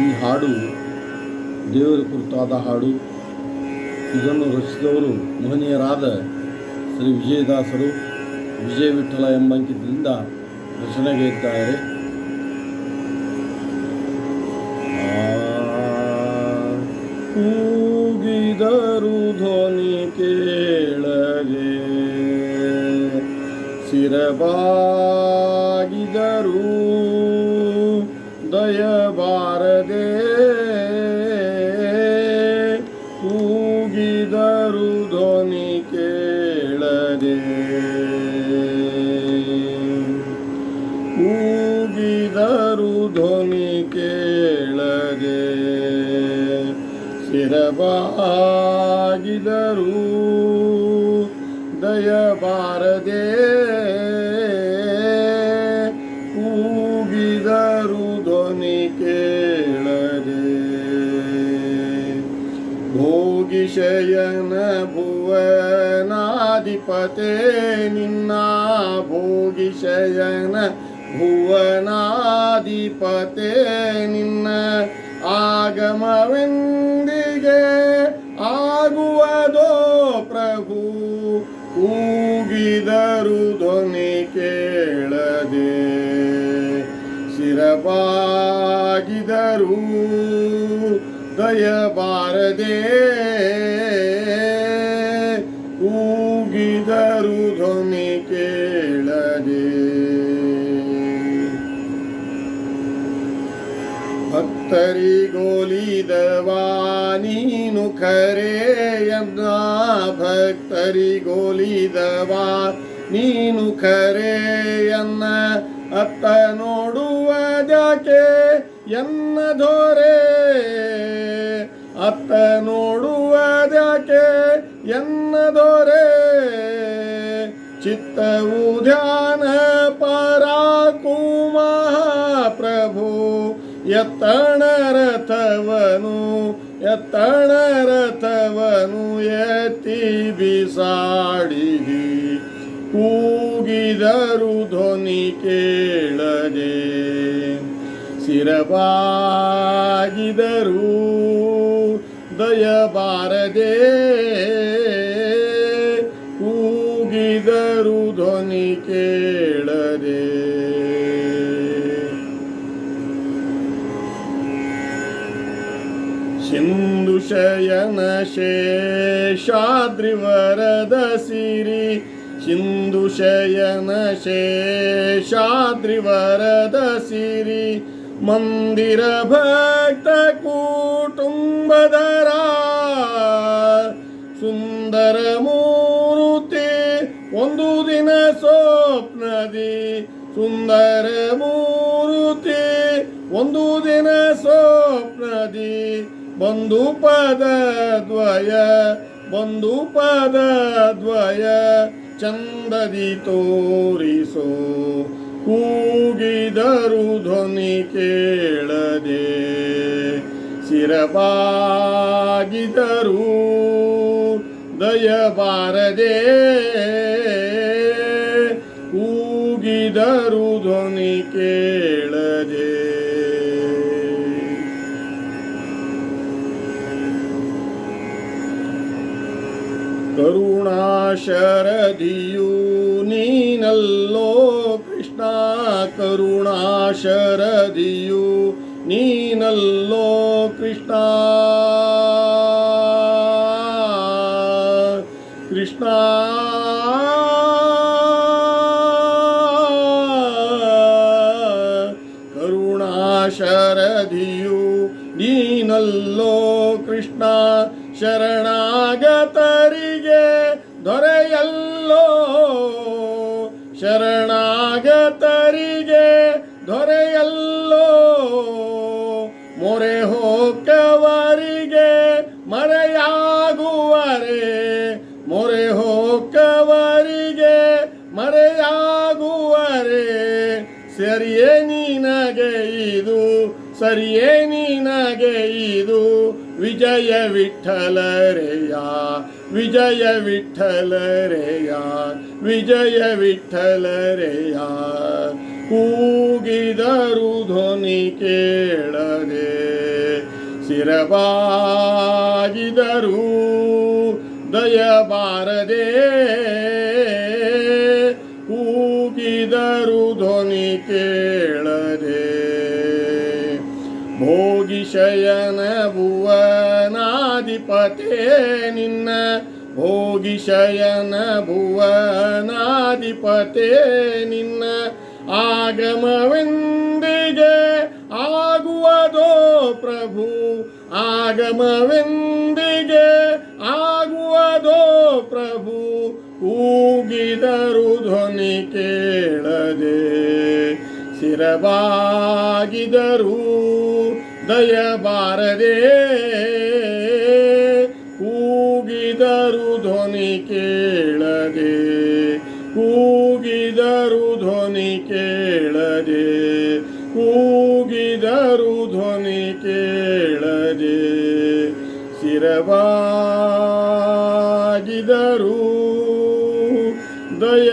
ಈ ಹಾಡು ದೇವರ ಕುರಿತಾದ ಹಾಡು. ಇದನ್ನು ರಚಿಸಿದವರು ಮಹನೀಯರಾದ ಶ್ರೀ ವಿಜಯದಾಸರು. ವಿಜಯ ವಿಠಲ ಎಂಬ ಅಂಕಿತದಿಂದ ರಚನೆಗೈದ್ದಾರೆ ಕೂಗಿದರು ಧ್ವನಿ ಕೇಳಗೆ. ಸಿರಬಾಗಿದರು ದಯಬಾರದೆ ಕೂಗಿದರು ಧ್ವನಿ ಕೇಳದೆ. ಕೂಗಿದರು ಧ್ವನಿ ಕೇಳದೆ. ಸಿರಬಾಗಿದರು ದಯಬಾರದೆ ಕೇಳದೆ. ಭೋಗಿಶಯನ ಭುವನಾಧಿಪತೆ ನಿನ್ನ. ಭೋಗಿಶಯನ ಭುವನಾಧಿಪತೆ ನಿನ್ನ. ಆಗಮವೆಂದಿಗೆ ಆಗುವುದೋ ಪ್ರಭು. ಕೂಗಿದರು ಧ್ವನಿ ಕೇಳದೆ. ಶಿರಬಾಗಿದರು ದಯಬಾರದೆ ಕೂಗಿದರು ಧ್ವನಿ ಕೇಳದೆ. ದವಾ ನೀನು ಖರೆಯನ್ನ ಭಕ್ತರಿಗೋಲಿದವಾ ನೀನು ಖರೆಯನ್ನ ಅತ್ತ ನೋಡುವುದಕ್ಕೆ ಎನ್ನ ದೊರೆ ಅತ್ತ ನೋಡುವುದಕ್ಕೆ ಎನ್ನ ದೊರೆ ಚಿತ್ತವು ಧ್ಯಾನ ಪರಾಕುಮ ಪ್ರಭು, ಎತ್ತಣ ರಥವನು ಎತ್ತಣ ರಥವನು ಎತ್ತಿ ಬಿಸಾಡಿದಿ ಕೂಗಿದರು ಧ್ವನಿ ಕೇಳದೆ. ಸಿರಬಾಗಿದರು ದಯಬಾರದೆ ಕೂಗಿದರು ಧ್ವನಿ ಕೇಳದೆ. ಸಿಂಧು ಶಯನ ಶೇಷಾದ್ರಿವರದ ಸಿರಿ. ಸಿಂಧು ಶಯನ ಶೇಷಾದ್ರಿವರದ ಸಿರಿ. ಮಂದಿರ ಭಕ್ತ ಕುಟುಂಬದರ ಸುಂದರ ಮೂರುತಿ, ಒಂದು ದಿನ ಸ್ವಪ್ನದಿ. ಸುಂದರ ಮೂರುತಿ, ಒಂದು ದಿನ ಸ್ವಪ್ನದಿ. ಬಂಧು ಪದ ದ್ವಯ ಬಂಧು ಪದ ದ್ವಯ, ಚಂದದಿ ತೋರಿಸೋ. ಕೂಗಿದರು ಧ್ವನಿ ಕೇಳದೆ ಸಿರಬಾಗಿದರು ದಯಬಾರದೆ ಕೂಗಿದರು ಧ್ವನಿ ಕೇಳದೆ. ಕರುಣಾಶರದಿಯು ನೀನಲ್ಲೋ ಕರುಣಾಶರದಿಯು ನೀನಲ್ಲೋ ಕೃಷ್ಣ. ಕೃಷ್ಣ. ಕರುಣಾಶರದಿಯು ನೀನಲ್ಲೋ ಕೃಷ್ಣ. ಶರಣಾಗತರಿಗೆ ದೊರೆಯಲ್ಲೋ ಸರಿಯೇ ನೀನಗೆ ಇದು? ವಿಜಯ ವಿಠಲರೆಯ? ವಿಜಯ ವಿಠಲರೆಯ? ವಿಜಯ ವಿಠಲರೆಯ? ಕೂಗಿದರು ಧ್ವನಿ ಕೇಳದೆ ಸಿರಬಾಗಿದರು ದಯ ಭೋಗಿಶಯನ ಭುವನಾಧಿಪತೆ ನಿನ್ನ. ಭೋಗಿಶಯನ ಭುವನಾಧಿಪತೆ ನಿನ್ನ. ಆಗಮವೆಂದಿಗೆ ಆಗುವುದೋ ಪ್ರಭು. ಆಗಮವೆಂದಿಗೆ ಆಗುವುದೋ ಪ್ರಭು. ಕೂಗಿದರು ಧ್ವನಿ ಸಿರಬಾಗಿದರು ದಯಬಾರದೆ ಕೂಗಿದರು ಧ್ವನಿ ಕೇಳದೆ ಕೂಗಿದರು ಧ್ವನಿ ಕೇಳದೆ ಕೂಗಿದರು ಧ್ವನಿ ಕೇಳದೆ ಶಿರವಾಗಿದರು ದಯ